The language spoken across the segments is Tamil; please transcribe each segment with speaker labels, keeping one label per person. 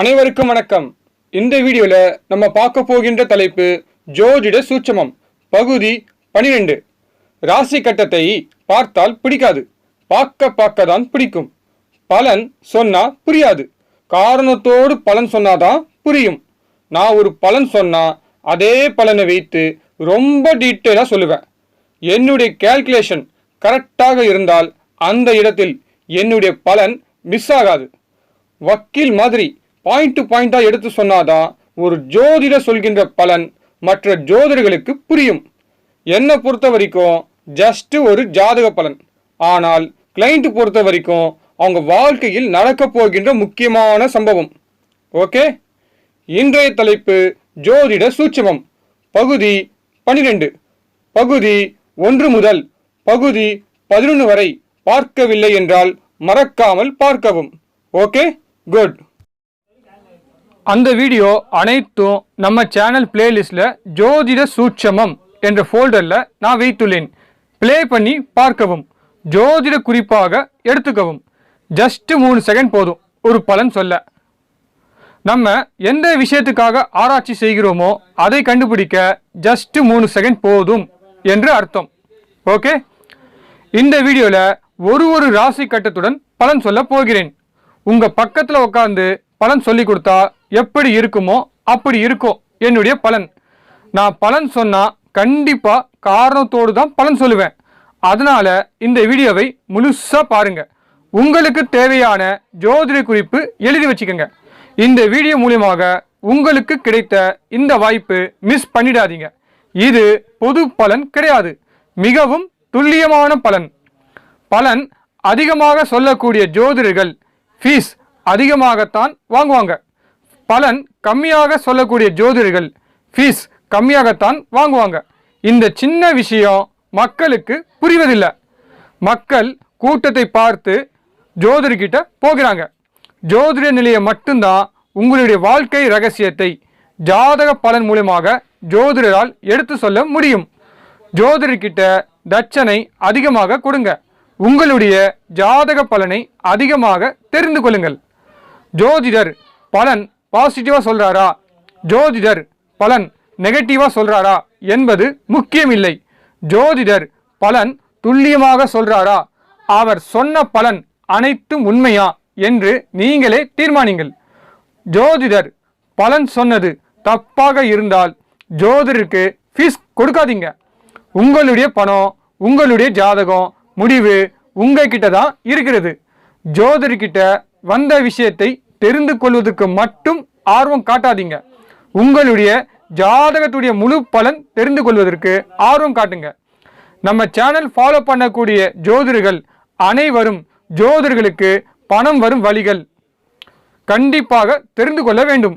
Speaker 1: அனைவருக்கும் வணக்கம். இந்த வீடியோவில் நம்ம பார்க்க போகின்ற தலைப்பு ஜோதிட சூட்சமம் பகுதி பனிரெண்டு. ராசி கட்டத்தை பார்த்தால் பிடிக்காது. பார்க்க பார்க்க தான் பிடிக்கும். பலன் சொன்னா புரியாது. காரணத்தோடு பலன் சொன்னாதான் புரியும். நான் ஒரு பலன் சொன்னா அதே பலனை வைத்து ரொம்ப டீட்டெயிலாக சொல்லுவேன். என்னுடைய கேல்குலேஷன் கரெக்டாக இருந்தால் அந்த இடத்தில் என்னுடைய பலன் மிஸ் ஆகாது. வக்கீல் மாதிரி பாயிண்ட் டு பாயிண்டாக எடுத்து சொன்னாதான் ஒரு ஜோதிடர் சொல்கின்ற பலன் மற்ற ஜோதிடர்களுக்கு புரியும். என்னை பொறுத்த வரைக்கும் ஜஸ்ட் ஒரு ஜாதக பலன். ஆனால் கிளைண்ட்டு பொறுத்த வரைக்கும் அவங்க வாழ்க்கையில் நடக்கப் போகின்ற முக்கியமான சம்பவம். ஓகே இன்றைய தலைப்பு ஜோதிட சூட்சமம். பகுதி பனிரெண்டு. பகுதி ஒன்று முதல் பகுதி பதினொன்று வரை பார்க்கவில்லை என்றால் மறக்காமல் பார்க்கவும். ஓகே குட் அந்த வீடியோ அனைத்தும் நம்ம சேனல் பிளேலிஸ்டில் ஜோதிட சூட்சமம் என்ற ஃபோல்டரில் நான் வைத்துள்ளேன். ப்ளே பண்ணி பார்க்கவும். ஜோதிட குறிப்பாக எடுத்துக்கவும். ஜஸ்ட்டு மூணு செகண்ட் போதும். ஒரு பலன் சொல்ல. நம்ம எந்த விஷயத்துக்காக ஆராய்ச்சி செய்கிறோமோ அதை கண்டுபிடிக்க ஜஸ்ட்டு மூணு செகண்ட் போதும் என்று அர்த்தம். ஓகே இந்த வீடியோவில் ஒரு ஒரு ராசி கட்டத்துடன் பலன் சொல்ல போகிறேன். உங்கள் பக்கத்தில் உட்காந்து பலன் சொல்லி கொடுத்தா எப்படி இருக்குமோ அப்படி இருக்கும் என்னுடைய பலன். நான் பலன் சொன்னால் கண்டிப்பாக காரணத்தோடு தான் பலன் சொல்லுவேன். அதனால் இந்த வீடியோவை முழுசாக பாருங்கள் உங்களுக்கு தேவையான ஜோதிட குறிப்பு எழுதி வச்சுக்கோங்க. இந்த வீடியோ மூலியமாக உங்களுக்கு கிடைத்த இந்த வாய்ப்பு மிஸ் பண்ணிடாதீங்க. இது பொது பலன் கிடையாது. மிகவும் துல்லியமான பலன். பலன் அதிகமாக சொல்லக்கூடிய ஜோதிடர்கள் ஃபீஸ் அதிகமாகத்தான் வாங்குவாங்க. பலன் கம்மியாக சொல்லக்கூடிய ஜோதிடர்கள் ஃபீஸ் கம்மியாகத்தான் வாங்குவாங்க. இந்த சின்ன விஷயம் மக்களுக்கு புரிவதில்லை. மக்கள் கூட்டத்தை பார்த்து ஜோதிடர்கிட்ட போகிறாங்க. ஜோதிட நிலையை மட்டும்தான் உங்களுடைய வாழ்க்கை ரகசியத்தை ஜாதக பலன் மூலமாக ஜோதிடரால் எடுத்து சொல்ல முடியும். ஜோதிடர்கிட்ட தட்சனை அதிகமாக கொடுங்க. உங்களுடைய ஜாதக பலனை அதிகமாக தெரிந்து கொள்ளுங்கள். ஜோதிடர் பலன் பாசிட்டிவாக சொல்கிறாரா ஜோதிடர் பலன் நெகட்டிவாக சொல்கிறாரா என்பது முக்கியமில்லை. ஜோதிடர் பலன் துல்லியமாக சொல்கிறாரா அவர் சொன்ன பலன் அனைத்தும் உண்மையா என்று நீங்களே தீர்மானிங்கள். ஜோதிடர் பலன் சொன்னது தப்பாக இருந்தால் ஜோதிடருக்கு ஃபீஸ் கொடுக்காதீங்க. உங்களுடைய பணம் உங்களுடைய ஜாதகம் முடிவு உங்ககிட்ட தான் இருக்கிறது. ஜோதிடர்கிட்ட வந்த விஷயத்தை தெரிந்து கொள்வதற்கு மட்டும் ஆர்வம் காட்டாதீங்க. உங்களுடைய ஜாதகத்துடைய முழு பலன் தெரிந்து கொள்வதற்கு ஆர்வம் காட்டுங்க. நம்ம சேனல் ஃபாலோ பண்ணக்கூடிய ஜோதிடர்கள் அனைவரும் ஜோதிடர்களுக்கு பணம் வரும் வழிகள் கண்டிப்பாக தெரிந்து கொள்ள வேண்டும்.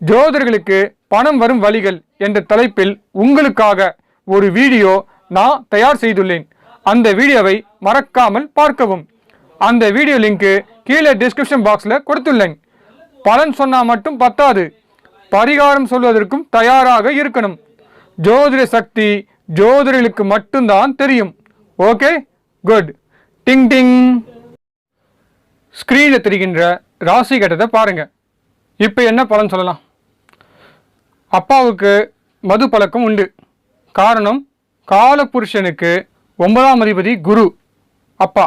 Speaker 1: ஜோதிடர்களுக்கு பணம் வரும் வழிகள் என்ற தலைப்பில் உங்களுக்காக ஒரு வீடியோ நான் தயார் செய்துள்ளேன். அந்த வீடியோவை மறக்காமல் பார்க்கவும். அந்த வீடியோ லிங்க்கு கீழே டிஸ்கிரிப்ஷன் பாக்ஸில் கொடுத்துள்ளேன். பலன் சொன்னால் மட்டும் பத்தாது. பரிகாரம் சொல்வதற்கும் தயாராக இருக்கணும். ஜோதிட சக்தி ஜோதிடர்களுக்கு மட்டும்தான் தெரியும். ஓகே குட் டிங் டிங் ஸ்க்ரீனில் தெரிகின்ற ராசி கட்டத்தை பாருங்கள் இப்போ என்ன பலன் சொல்லலாம்? அப்பாவுக்கு மது பழக்கம் உண்டு. காரணம் காலபுருஷனுக்கு ஒன்பதாம் அதிபதி குரு அப்பா.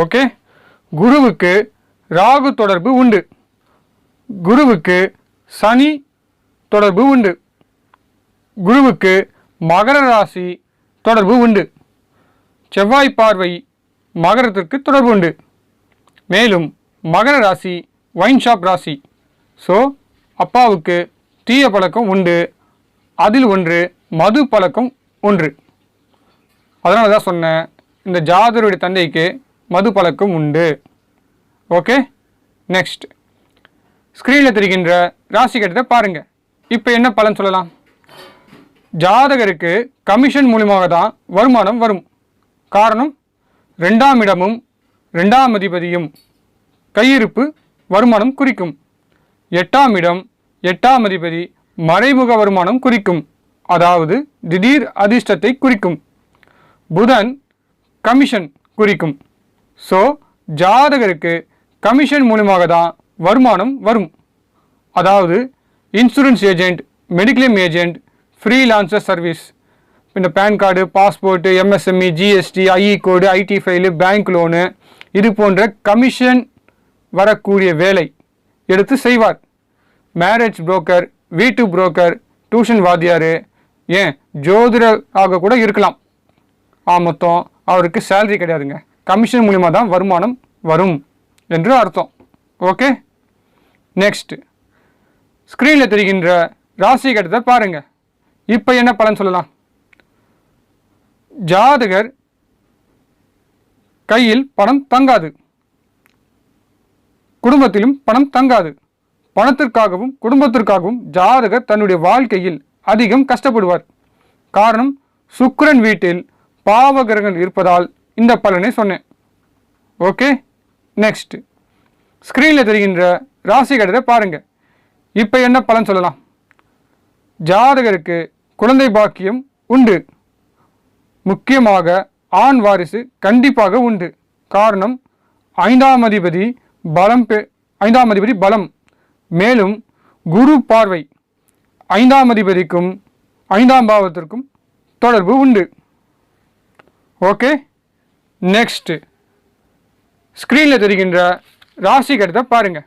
Speaker 1: ஓகே? குருவுக்கு ராகு தொடர்பு உண்டு. குருவுக்கு சனி தொடர்பு உண்டு. குருவுக்கு மகர ராசி தொடர்பு உண்டு. செவ்வாய் பார்வை மகரத்திற்கு தொடர்பு உண்டு. மேலும் மகர ராசி ஒயின் ஷாப் ராசி. ஸோ அப்பாவுக்கு தீய பழக்கம் உண்டு. அதில் ஒன்று மது பழக்கம் ஒன்று. அதனால தான் சொன்னேன் இந்த ஜாதருடைய தந்தைக்கு மது பழக்கம் உண்டு. ஓகே நெக்ஸ்ட் ஸ்க்ரீனில் தெரிகின்ற ராசி கட்டத்தை பாருங்கள் இப்போ என்ன பலன் சொல்லலாம்? ஜாதகருக்கு கமிஷன் மூலியமாக தான் வருமானம் வரும். காரணம் ரெண்டாம் இடமும் ரெண்டாம் அதிபதியும் கையிருப்பு வருமானம் குறிக்கும். எட்டாம் இடம் எட்டாம் அதிபதி மறைமுக வருமானம் குறிக்கும். அதாவது திடீர் அதிர்ஷ்டத்தை குறிக்கும். புதன் கமிஷன் குறிக்கும். ஸோ ஜாதகருக்கு கமிஷன் மூலிமாக தான் வருமானம் வரும். அதாவது insurance agent mediclaim agent freelancer service இந்த PAN card passport MSME GST IE code IT file bank loan இது போன்ற கமிஷன் வரக்கூடிய வேலை எடுத்து செய்வார். மேரேஜ் புரோக்கர் வீட்டு புரோக்கர் டியூஷன் வாத்தியார் ஏன் ஜோதிடராக கூட இருக்கலாம். ஆ மொத்தம் அவருக்கு சேலரி கிடையாதுங்க. கமிஷன் மூலிமா தான் வருமானம் வரும் என்று அர்த்தம். ஓகே நெக்ஸ்ட் ஸ்க்ரீனில் தெரிகின்ற ராசி கட்டத்தை பாருங்க. இப்போ என்ன பலன் சொல்லலாம்? ஜாதகர் கையில் பணம் தங்காது. குடும்பத்திலும் பணம் தங்காது. பணத்திற்காகவும் குடும்பத்திற்காகவும் ஜாதகர் தன்னுடைய வாழ்க்கையில் அதிகம் கஷ்டப்படுவார். காரணம் சுக்கரன் வீட்டில் பாவகிரகங்கள் இருப்பதால் இந்த பலனை சொன்னேன். ஓகே நெக்ஸ்ட் ஸ்க்ரீனில் தெரிகின்ற ராசி கடத்தை பாருங்கள் இப்போ என்ன பலன் சொல்லலாம்? ஜாதகருக்கு குழந்தை பாக்கியம் உண்டு. முக்கியமாக ஆண் வாரிசு கண்டிப்பாக உண்டு. காரணம் ஐந்தாம் அதிபதி பலம் பெ ஐந்தாம் அதிபதி பலம். மேலும் குரு பார்வை. ஐந்தாம் அதிபதிக்கும் ஐந்தாம் பாவத்திற்கும் தொடர்பு உண்டு. ஓகே நெக்ஸ்ட் ஸ்க்ரீனில் தெரிகின்ற ராசி கட்டத்தை பாருங்கள்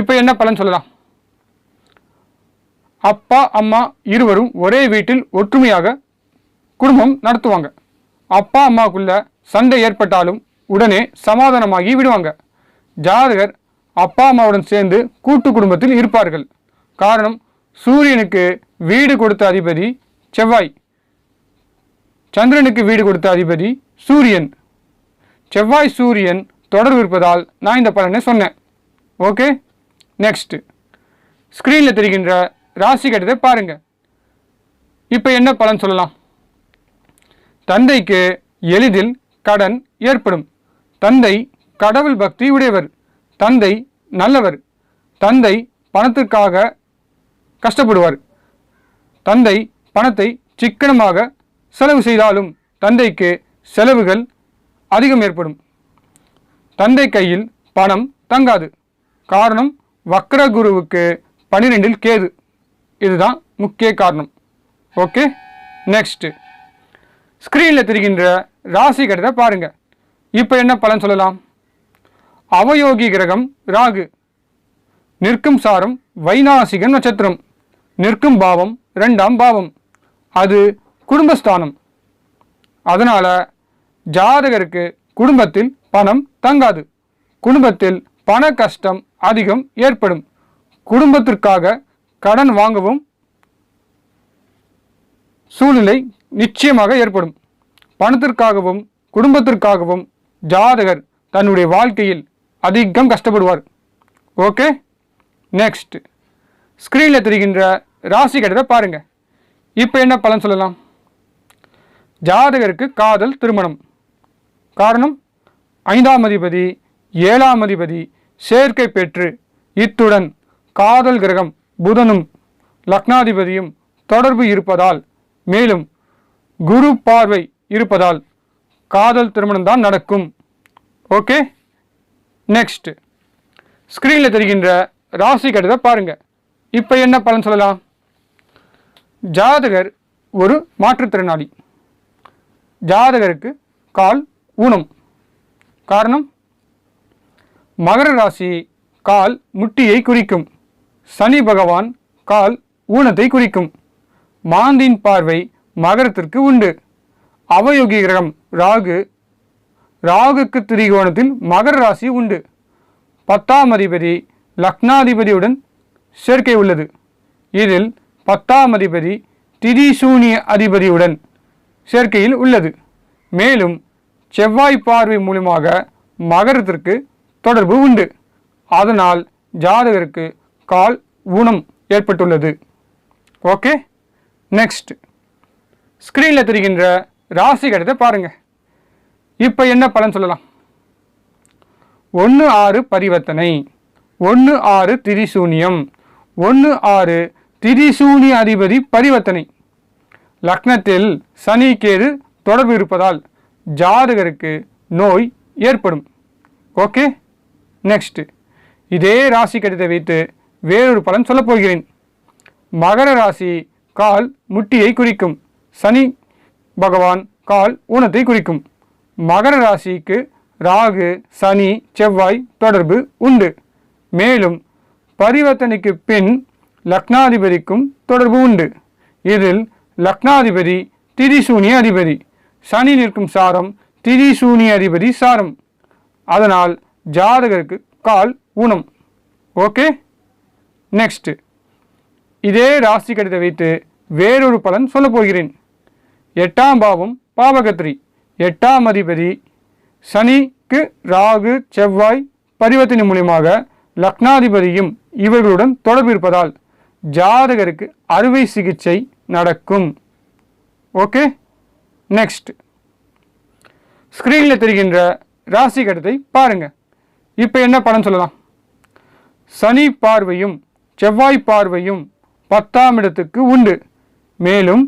Speaker 1: இப்போ என்ன பலன் சொல்லலாம்? அப்பா அம்மா இருவரும் ஒரே வீட்டில் ஒற்றுமையாக குடும்பம் நடத்துவாங்க. அப்பா அம்மாவுக்குள்ள சண்டை ஏற்பட்டாலும் உடனே சமாதானமாகி விடுவாங்க. ஜாதகர் அப்பா அம்மாவுடன் சேர்ந்து கூட்டு குடும்பத்தில் இருப்பார்கள். காரணம் சூரியனுக்கு வீடு கொடுத்த அதிபதி செவ்வாய். சந்திரனுக்கு வீடு கொடுத்த அதிபதி சூரியன். செவ்வாய் சூரியன் தொடர்பு இருப்பதால் நான் இந்த பலனை சொன்னேன். ஓகே? நெக்ஸ்ட் ஸ்க்ரீனில் தெரிகின்ற ராசி கட்டத்தை பாருங்க. இப்போ என்ன பலன் சொல்லலாம்? தந்தைக்கு எளிதில் கடன் ஏற்படும். தந்தை கடவுள் பக்தி உடையவர். தந்தை நல்லவர். தந்தை பணத்திற்காக கஷ்டப்படுவார். தந்தை பணத்தை சிக்கனமாக செலவு செய்தாலும் தந்தைக்கு செலவுகள் அதிகம் ஏற்படும். தந்தை கையில் பணம் தங்காது. காரணம் வக்ர குருவுக்கு பன்னிரெண்டில் கேது. இதுதான் முக்கிய காரணம். ஓகே நெக்ஸ்ட்டு ஸ்க்ரீனில் தெரிகின்ற ராசி கடத்தை பாருங்கள் இப்போ என்ன பலன் சொல்லலாம்? அவயோகி கிரகம் ராகு. நிற்கும் சாரம் வைநாசிகன் நட்சத்திரம். நிற்கும் பாவம் ரெண்டாம் பாவம். அது குடும்பஸ்தானம். அதனால் ஜாதகருக்கு குடும்பத்தில் பணம் தங்காது. குடும்பத்தில் பண கஷ்டம் அதிகம் ஏற்படும். குடும்பத்திற்காக கடன் வாங்கவும் சூழ்நிலை நிச்சயமாக ஏற்படும். பணத்திற்காகவும் குடும்பத்திற்காகவும் ஜாதகர் தன்னுடைய வாழ்க்கையில் அதிகம் கஷ்டப்படுவார். ஓகே? நெக்ஸ்ட் ஸ்க்ரீனில் தெரிகின்ற ராசி கட்டத்தை பாருங்கள் இப்போ என்ன பலன் சொல்லலாம்? ஜாதகருக்கு காதல் திருமணம். காரணம் ஐந்தாம் அதிபதி ஏழாம் அதிபதி சேர்க்கை பெற்று இத்துடன் காதல் கிரகம் புதனும் லக்னாதிபதியும் தொடர்பு இருப்பதால் மேலும் குரு பார்வை இருப்பதால் காதல் திருமணம் தான் நடக்கும். ஓகே? நெக்ஸ்ட் ஸ்க்ரீனில் தெரிகின்ற ராசி கட்டத்தை பாருங்க. இப்போ என்ன பலன் சொல்லலாம்? ஜாதகர் ஒரு மாற்றுத்திறனாளி. ஜாதகருக்கு கால் ஊனம். காரணம் மகர ராசி கால் முட்டியை குறிக்கும். சனி பகவான் கால் ஊனத்தை குறிக்கும். மாந்தின் பார்வை மகரத்திற்கு உண்டு. அவயோகி கிரகம் ராகு ராகுக்கு திரிகோணத்தில் மகர ராசி உண்டு. பத்தாம் அதிபதி லக்னாதிபதியுடன் சேர்க்கை உள்ளது. இதில் பத்தாம் அதிபதி திரிசூனிய அதிபதியுடன் சேர்க்கையில் உள்ளது. மேலும் செவ்வாய் பார்வை மூலமாக மகரத்திற்கு தொடர்பு உண்டு. அதனால் ஜாதகருக்கு கால் ஊனம் ஏற்பட்டுள்ளது. ஓகே? நெக்ஸ்ட் ஸ்க்ரீனில் தெரிகின்ற ராசி கடத்தை பாருங்கள் இப்போ என்ன பலன் சொல்லலாம்? ஒன்று ஆறு பரிவர்த்தனை ஒன்று ஆறு திரிசூனியம் ஒன்று ஆறு திரிசூனிய அதிபதி பரிவர்த்தனை. லக்னத்தில் சனி கேது தொடர்பு இருப்பதால் ஜாதகருக்கு நோய் ஏற்படும். ஓகே? நெக்ஸ்ட் இதே ராசி கடிதத்தை வைத்து வேறொரு பலன் சொல்லப்போகிறேன் மகர ராசி கால் முட்டியை குறிக்கும். சனி பகவான் கால் ஊனத்தை குறிக்கும். மகர ராசிக்கு ராகு சனி செவ்வாய் தொடர்பு உண்டு. மேலும் பரிவர்த்தனைக்கு பின் லக்னாதிபதிக்கும் தொடர்பு உண்டு. இதில் லக்னாதிபதி திரிசூனிய அதிபதி. சனி நிற்கும் சாரம் திரிசூனிய அதிபதி சாரம். அதனால் ஜாதகருக்கு கால் ஊனம். ஓகே? நெக்ஸ்ட்டு இதே ராசி கடிதை வைத்து வேறொரு பலன் சொல்ல போகிறேன். எட்டாம் பாவம் பாவகத்ரி எட்டாம் அதிபதி சனிக்கு ராகு செவ்வாய் பரிவர்த்தனை மூலியமாக லக்னாதிபதியும் இவர்களுடன் தொடர்பு இருப்பதால் ஜாதகருக்கு அறுவை சிகிச்சை நடக்கும். ஓகே நெக்ஸ்ட் ஸ்க்ரீனில் தெரிகின்ற ராசி கடத்தை பாருங்கள் இப்போ என்ன படம் சொல்லலாம்? சனி பார்வையும் செவ்வாய் பார்வையும் பத்தாம் இடத்துக்கு உண்டு. மேலும்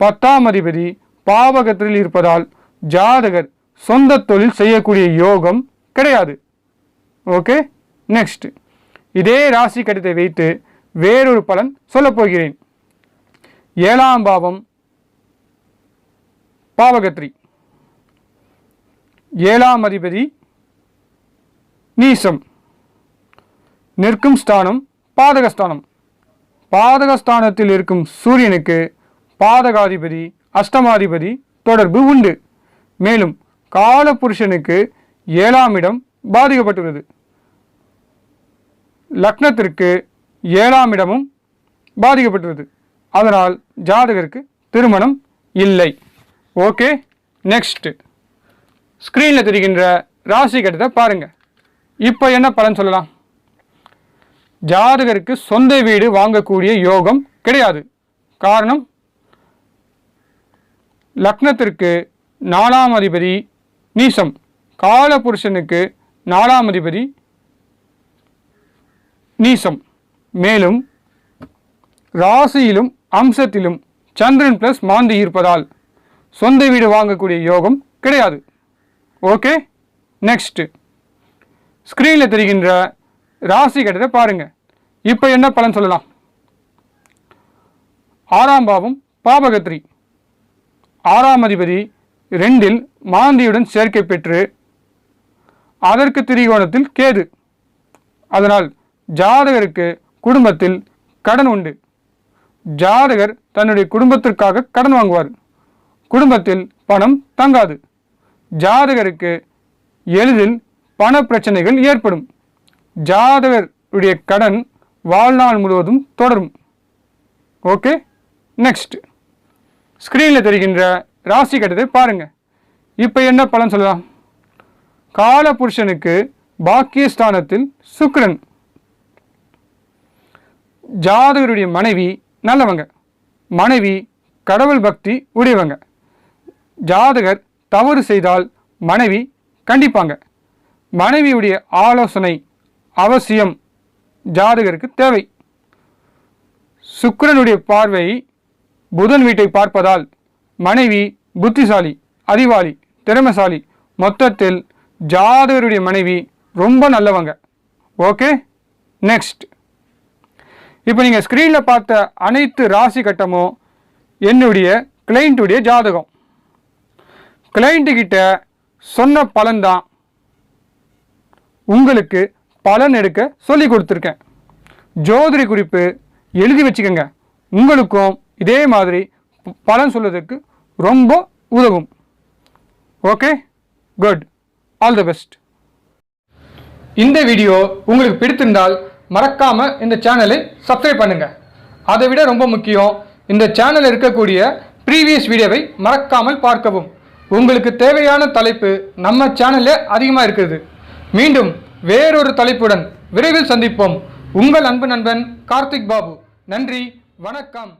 Speaker 1: பத்தாம் அதிபதி பாவகத்தில் இருப்பதால் ஜாதகர் சொந்த தொழில் செய்யக்கூடிய யோகம் கிடையாது. ஓகே நெக்ஸ்ட் இதே ராசி கடிதத்தை வைத்து வேறொரு பலன் சொல்லப்போகிறேன். ஏழாம் பாவம் பாவகத்ரி ஏழாம் அதிபதி நீசம். நிற்கும் ஸ்தானம் பாதகஸ்தானம். பாதகஸ்தானத்தில் இருக்கும் சூரியனுக்கு பாதகாதிபதி அஷ்டமாதிபதி தொடர்பு உண்டு. மேலும் காலபுருஷனுக்கு ஏழாம் இடம் பாதிக்கப்பட்டுள்ளது. லக்னத்திற்கு ஏழாம் இடமும் பாதிக்கப்பட்டுள்ளது. அதனால் ஜாதகருக்கு திருமணம் இல்லை. ஓகே நெக்ஸ்ட் ஸ்க்ரீனில் தெரிகின்ற ராசி கட்டத்தை பாருங்கள் இப்போ என்ன பலன் சொல்லலாம்? ஜாதகருக்கு சொந்த வீடு வாங்கக்கூடிய யோகம் கிடையாது. காரணம் லக்னத்திற்கு நாலாம் அதிபதி நீசம் கால புருஷனுக்கு நாலாம் அதிபதி நீசம் மேலும் ராசியிலும் அம்சத்திலும் சந்திரன் பிளஸ் மாந்தி இருப்பதால் சொந்த வீடு வாங்கக்கூடிய யோகம் கிடையாது. ஓகே நெக்ஸ்ட்டு ஸ்க்ரீனில் தெரிகின்ற ராசி கட்டத்தை பாருங்க. இப்போ என்ன பலன் சொல்லலாம்? ஆறாம் பாவம் பாபகத்ரி ஆறாம் அதிபதி ரெண்டில் மாந்தியுடன் சேர்க்கை பெற்று அதற்கு திரிகோணத்தில் கேது. அதனால் ஜாதகருக்கு குடும்பத்தில் கடன் உண்டு. ஜாதகர் தன்னுடைய குடும்பத்திற்காக கடன் வாங்குவார். குடும்பத்தில் பணம் தங்காது. ஜாதகருக்கு எளிதில் பண பிரச்சனைகள் ஏற்படும். ஜாதகருடைய கடன் வாழ்நாள் முழுவதும் தொடரும். ஓகே? நெக்ஸ்ட் ஸ்க்ரீனில் தெரிகின்ற ராசி கட்டத்தை பாருங்கள் இப்போ என்ன பலன் சொல்லலாம்? காலபுருஷனுக்கு பாக்கியஸ்தானத்தில் சுக்ரன் ஜாதகருடைய மனைவி நல்லவங்க. மனைவி கடவுள் பக்தி உடையவங்க. ஜாதகர் தவறு செய்தால் மனைவி கண்டிப்பாங்க. மனைவியுடைய ஆலோசனை அவசியம். ஜாதகருக்கு தேவை. சுக்கரனுடைய பார்வை புதன் வீட்டை பார்ப்பதால் மனைவி புத்திசாலி அறிவாளி திறமைசாலி. மொத்தத்தில் ஜாதகருடைய மனைவி ரொம்ப நல்லவங்க. Okay next. இப்போ நீங்கள் ஸ்க்ரீனில் பார்த்த அனைத்து ராசி கட்டமும் என்னுடைய கிளைண்ட்டுடைய ஜாதகம். கிளைண்ட்டுக்கிட்ட சொன்ன பலன்தான் உங்களுக்கு பலன் எடுக்க சொல்லி கொடுத்துருக்கேன். ஜோதிரி குறிப்பு எழுதி வச்சுக்கோங்க. உங்களுக்கும் இதே மாதிரி பலன் சொல்வதற்கு ரொம்ப உதவும். Okay good all the best இந்த வீடியோ உங்களுக்கு பிடித்திருந்தால் மறக்காமல் இந்த சேனலை சப்ஸ்கிரைப் பண்ணுங்கள் அதை விட ரொம்ப முக்கியம் இந்த சேனலில் இருக்கக்கூடிய ப்ரீவியஸ் வீடியோவை மறக்காமல் பார்க்கவும். உங்களுக்கு தேவையான தலைப்பு நம்ம சேனலில் அதிகமாக இருக்குது மீண்டும் வேறொரு தலைப்புடன் விரைவில் சந்திப்போம். உங்கள் அன்பு நண்பன் கார்த்திக் பாபு. நன்றி வணக்கம்.